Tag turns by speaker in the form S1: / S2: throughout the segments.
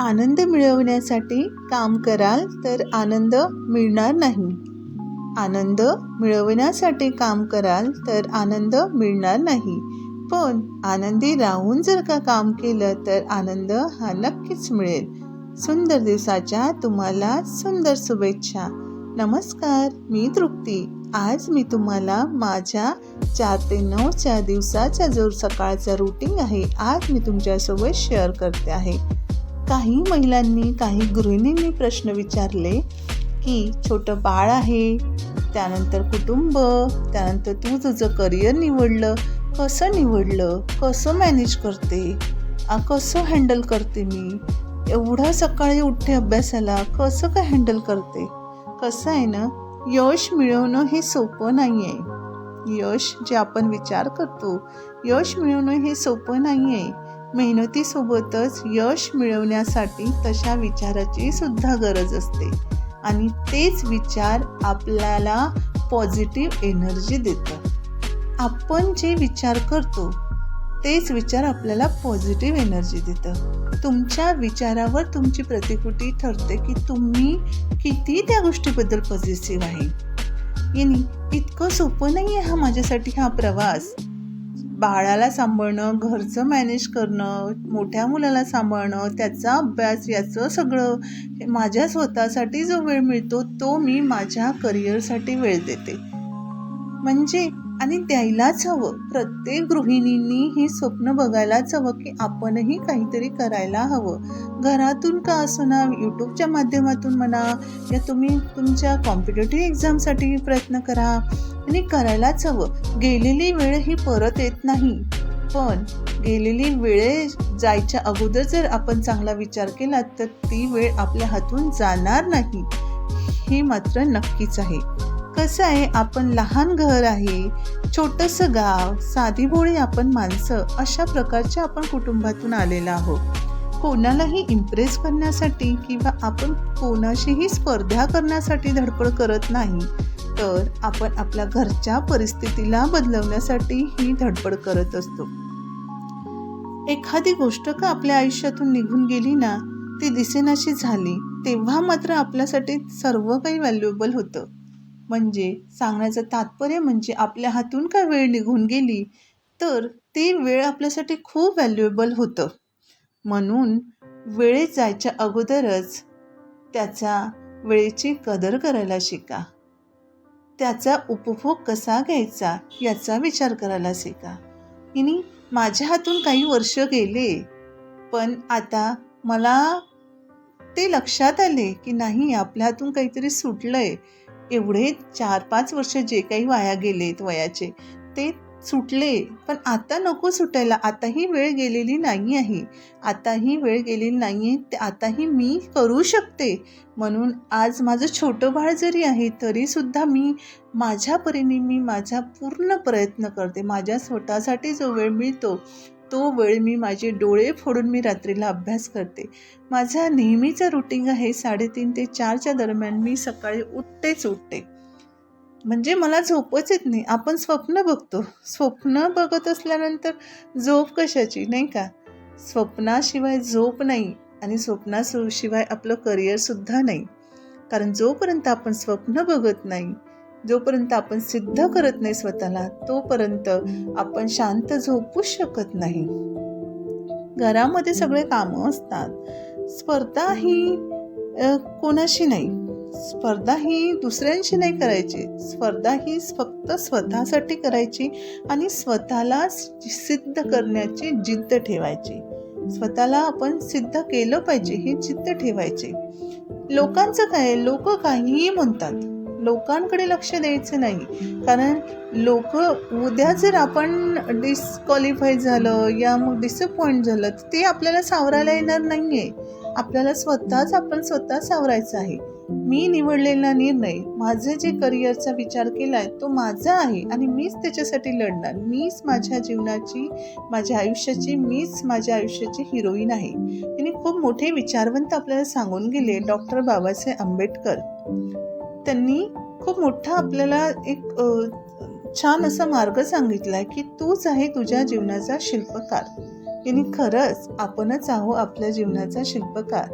S1: आनंद मिळवण्यासाठी काम कराल तर आनंद मिळणार नाही. आनंद मिळवण्यासाठी काम कराल तर आनंद मिळणार नाही. पण आनंदी राहून जर का काम केलं तर आनंद हा नक्कीच मिळेल. सुंदर दिवसाच्या तुम्हाला सुंदर शुभेच्छा. नमस्कार मी तृप्ती. आज मी तुम्हाला माझ्या चार ते नऊच्या दिवसाचा जो सकाळचा रुटीन आहे आज मी तुमच्यासोबत शेअर करते आहे. काही महिलांनी काही गृहिणींनी प्रश्न विचारले की छोटं बाळ आहे त्यानंतर कुटुंब त्यानंतर तू तुझं करिअर निवडलं कसं निवडलं कसं मॅनेज करते आ, कसं हँडल करते मी? एवढं सकाळी उठते अभ्यासाला कसं काय हँडल करते? कसं आहे ना यश मिळवणं हे सोपं नाही आहे यश जे आपण विचार करतो यश मिळवणं हे सोपं नाही आहे मेहनतीसोबतच यश मिळवण्यासाठी तशा विचाराची सुद्धा गरज असते. आणि तेच विचार आपल्याला पॉझिटिव्ह एनर्जी देतं. आपण जे विचार करतो तेच विचार आपल्याला पॉझिटिव्ह एनर्जी देतं. तुमच्या विचारावर तुमची प्रतिकृती ठरते की तुम्ही किती त्या गोष्टीबद्दल पॉझिटिव्ह आहे. यानी इतकं सोपं नाही आहे हा माझ्यासाठी हा प्रवास. बाळाला सांभाळणं घरचं मॅनेज करणं मोठ्या मुलाला सांभाळणं त्याचा अभ्यास याचं सगळं माझ्या स्वतःसाठी जो वेळ मिळतो तो मी माझ्या करिअरसाठी वेळ देते. म्हणजे आणि द्यायलाच हवं. प्रत्येक गृहिणींनी ही स्वप्न बघायलाच हवं की आपणही काहीतरी करायला हवं. घरातून का ना यूट्यूबच्या माध्यमातून म्हणा या तुम्ही तुमच्या कॉम्पिटेटिव्ह एक्झामसाठी प्रयत्न करा आणि करायलाच हवं. गेलेली वेळ ही परत येत नाही. पण गेलेली वेळ जायच्या अगोदर जर आपण चांगला विचार केला तर ती वेळ आपल्या हातून जाणार नाही. हे मात्र नक्कीच आहे. कसं आहे आपण लहान घर आहे छोटंसं गाव साधीभोळी आपण माणसं अशा प्रकारच्या आपण कुटुंबातून आलेलं आहोत. कोणालाही इम्प्रेस करण्यासाठी किंवा आपण कोणाशीही स्पर्धा करण्यासाठी धडपड करत नाही तर आपण आपल्या घरच्या परिस्थितीला बदलवण्यासाठी ही धडपड करत असतो. एखादी गोष्ट का आपल्या आयुष्यातून निघून गेली ना ती दिसेनाशी झाली तेव्हा मात्र आपल्यासाठी सर्व काही व्हॅल्युएबल होतं. म्हणजे सांगण्याचं तात्पर्य म्हणजे आपल्या हातून काय वेळ निघून गेली? तर ती वेळ आपल्यासाठी खूप व्हॅल्युएबल होतं. म्हणून वेळेत जायच्या अगोदरच त्याचा वेळेची कदर करायला शिका. त्याचा उपभोग कसा घ्यायचा याचा विचार करायला शिका. इनी माझ्या हातून काही वर्ष गेले पण आता मला ते लक्षात आले की नाही आपल्या हातून काहीतरी सुटलं आहे एवढे चार पाच वर्ष जे काही वाया गेलेत वयाचे ते सुटले. पण आता नको सुटायला. आताही वेळ गेलेली नाही आहे. आताही वेळ गेलेली नाही आहे. ते आताही मी करू शकते. म्हणून आज माझं छोटं बाळ जरी आहे तरीसुद्धा मी माझ्या परीने मी माझा पूर्ण प्रयत्न करते. माझ्या स्वतःसाठी जो वेळ मिळतो तो वेळ मी माझे डोळे फोडून मी रात्रीला अभ्यास करते. माझा नेहमीचा रुटीन आहे साडेतीन ते चारच्या दरम्यान मी सकाळी उठतेच उठते. म्हणजे मला झोपच येत नाही. आपण स्वप्न बघतो. स्वप्न बघत असल्यानंतर झोप कशाची? नाही का? स्वप्नाशिवाय झोप नाही आणि स्वप्नाशिवाय आपलं करिअरसुद्धा नाही. कारण जोपर्यंत आपण स्वप्न बघत नाही जोपर्यंत आपण सिद्ध करत नाही स्वतःला तोपर्यंत आपण शांत झोपू शकत नाही. घरामध्ये सगळे कामं असतात. स्पर्धा ही कोणाशी नाही. स्पर्धा ही दुसऱ्यांशी नाही करायची. स्पर्धा ही फक्त स्वतःसाठी करायची आणि स्वतःला सिद्ध करण्याची जिद्द ठेवायची. स्वतःला आपण सिद्ध केलं पाहिजे ही जिद्द ठेवायची. लोकांचं काय लोक काहीही म्हणतात. लोकांकडे लक्ष द्यायचं नाही. कारण लोक उद्या जर आपण डिस्क्वालिफाय झालं या मग डिसअपॉइंट झालं तर ते आपल्याला सावरायला येणार नाही आहे आपल्याला स्वतःच आपण स्वतः सावरायचं आहे. मी निवडलेला निर्णय माझे जे करिअरचा विचार केला आहे तो माझा आहे आणि मीच त्याच्यासाठी लढणार. मीच माझ्या जीवनाची माझ्या आयुष्याची मीच माझ्या आयुष्याची हिरोईन आहे. त्यांनी खूप मोठे विचारवंत आपल्याला सांगून गेले डॉक्टर बाबासाहेब आंबेडकर. त्यांनी खूप मोठा आपल्याला एक छान असा मार्ग सांगितला आहे की तूच आहे तुझ्या जीवनाचा शिल्पकार. आणि खरंच आपणच आहो आपल्या जीवनाचा शिल्पकार.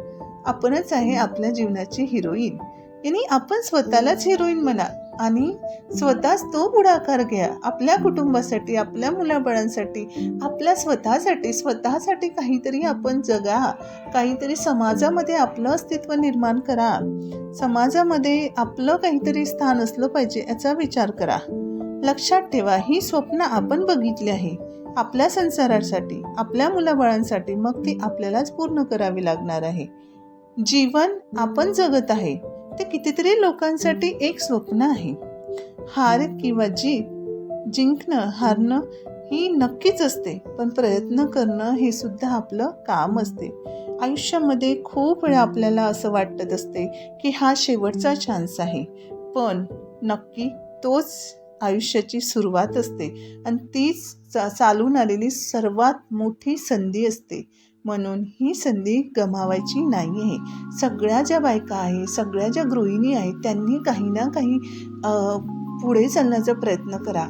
S1: आपणच आहे आपल्या जीवनाची हिरोईन. यांनी आपण स्वतःलाच हिरोईन म्हणा. आणि स्वतःच तो पुढाकार घ्या. आपल्या कुटुंबासाठी आपल्या मुलाबाळांसाठी आपल्या स्वतःसाठी स्वतःसाठी काहीतरी आपण जगा. काहीतरी समाजामध्ये आपलं अस्तित्व निर्माण करा. समाजामध्ये आपलं काहीतरी स्थान असलं पाहिजे याचा विचार करा. लक्षात ठेवा ही स्वप्न आपण बघितली आहे. आपल्या संसारासाठी आपल्या मुलाबाळांसाठी मग ती आपल्यालाच पूर्ण करावी लागणार आहे. जीवन आपण जगत आहे. ते कितीतरी लोकांसाठी एक स्वप्न आहे. हार किंवा जीत जिंकणं हारणं ही नक्कीच असते पण प्रयत्न करणं हे सुद्धा आपलं काम असते. आयुष्यामध्ये खूप वेळा आपल्याला असं वाटत असते की हा शेवटचा चान्स आहे. पण नक्की तोच आयुष्याची सुरुवात असते. आणि तीच चा चालून आलेली सर्वात मोठी संधी असते. म्हणून ही संधी गमावायची नाही आहे सगळ्या ज्या बायका आहे सगळ्या ज्या गृहिणी आहेत त्यांनी काही ना काही पुढे चालण्याचा प्रयत्न करा.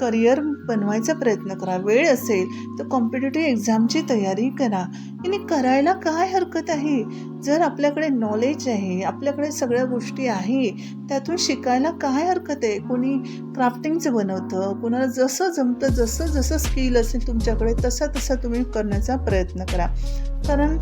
S1: करिअर बनवायचा प्रयत्न करा. वेळ असेल तर कॉम्पिटेटिव्ह एक्झामची तयारी करा. आणि करायला काय हरकत आहे? जर आपल्याकडे नॉलेज आहे आपल्याकडे सगळ्या गोष्टी आहे त्यातून शिकायला काय हरकत आहे? कोणी क्राफ्टिंगचं बनवतं कोणाला जसं जमतं जसं जसं स्किल असेल तुमच्याकडे तसा तसा तुम्ही करण्याचा प्रयत्न करा. कारण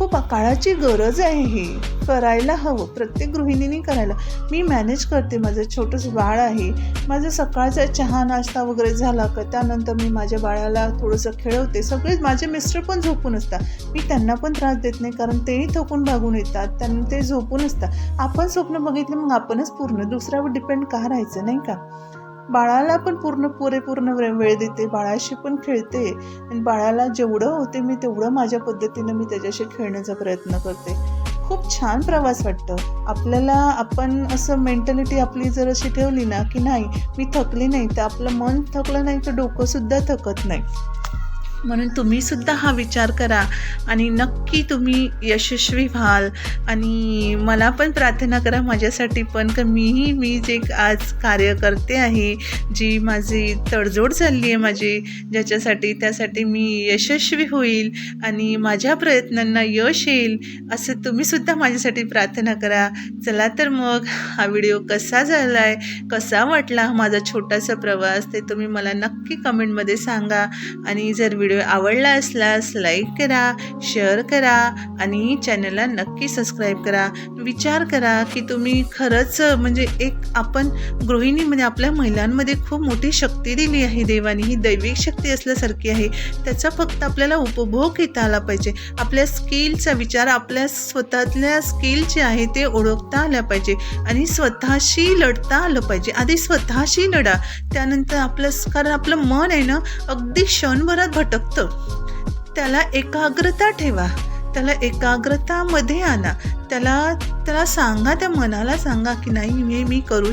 S1: खूप काळाची गरज आहे ही. करायला हवं. प्रत्येक गृहिणीने करायला. मी मॅनेज करते. माझं छोटंसं बाळ आहे. माझं सकाळचा चहा नाश्ता वगैरे झाला का त्यानंतर मी माझ्या बाळाला थोडंसं खेळवते. सगळे माझे मिस्टर पण झोपून असतात. मी त्यांना पण त्रास देत नाही कारण तेही थकून भागून येतात. त्यांना ते झोपून असतात. आपण स्वप्न बघितलं मग आपणच पूर्ण. दुसऱ्यावर डिपेंड का राहायचं नाही का? बाळाला पण पूर्ण पुरेपूर्ण वेळ वेळ देते बाळाशी पण खेळते. आणि बाळाला जेवढं होते मी तेवढं माझ्या पद्धतीनं मी त्याच्याशी खेळण्याचा प्रयत्न करते. खूप छान प्रवास वाटतं. आपल्याला आपण असं मेंटॅलिटी आपली जर अशी ठेवली ना की नाही मी थकली नाही तर आपलं मन थकलं नाही तर डोकंसुद्धा थकत नाही. म्हणून तुम्ही सुद्धा हा विचार करा. आणि नक्की तुम्ही यशस्वी व्हाल. आणि मला पण प्रार्थना करा माझ्यासाठी पण का मीही मी जे आज कार्य करते आहे जी माझी तडजोड चालली आहे माझी ज्याच्यासाठी त्यासाठी मी यशस्वी होईल आणि माझ्या प्रयत्नांना यश येईल असं तुम्हीसुद्धा माझ्यासाठी प्रार्थना करा. चला तर मग हा व्हिडिओ कसा झाला आहे कसा वाटला माझा छोटासा प्रवास ते तुम्ही मला नक्की कमेंटमध्ये सांगा. आणि जर व्हिडिओ आवडला असल्यास लाईक करा शेअर करा आणि चॅनलला नक्की सबस्क्राईब करा. विचार करा की तुम्ही खरंच म्हणजे एक आपण गृहिणीमध्ये आपल्या महिलांमध्ये खूप मोठी शक्ती दिली आहे देवाने. ही दैविक शक्ती असल्यासारखी आहे. त्याचा फक्त आपल्याला उपभोग घेता आला पाहिजे. आपल्या स्किलचा विचार आपल्या स्वतःतल्या स्किल जे आहे ते ओळखता आल्या पाहिजे आणि स्वतःशी लढता आलं पाहिजे. आधी स्वतःशी लढा. त्यानंतर आपलं कारण आपलं मन आहे ना अगदी क्षणभरात लागतं त्याला एकाग्रता ठेवा. त्याला एकाग्रतामध्ये आणा. त्याला त्याला सांगा त्या मनाला सांगा की नाही हे मी करू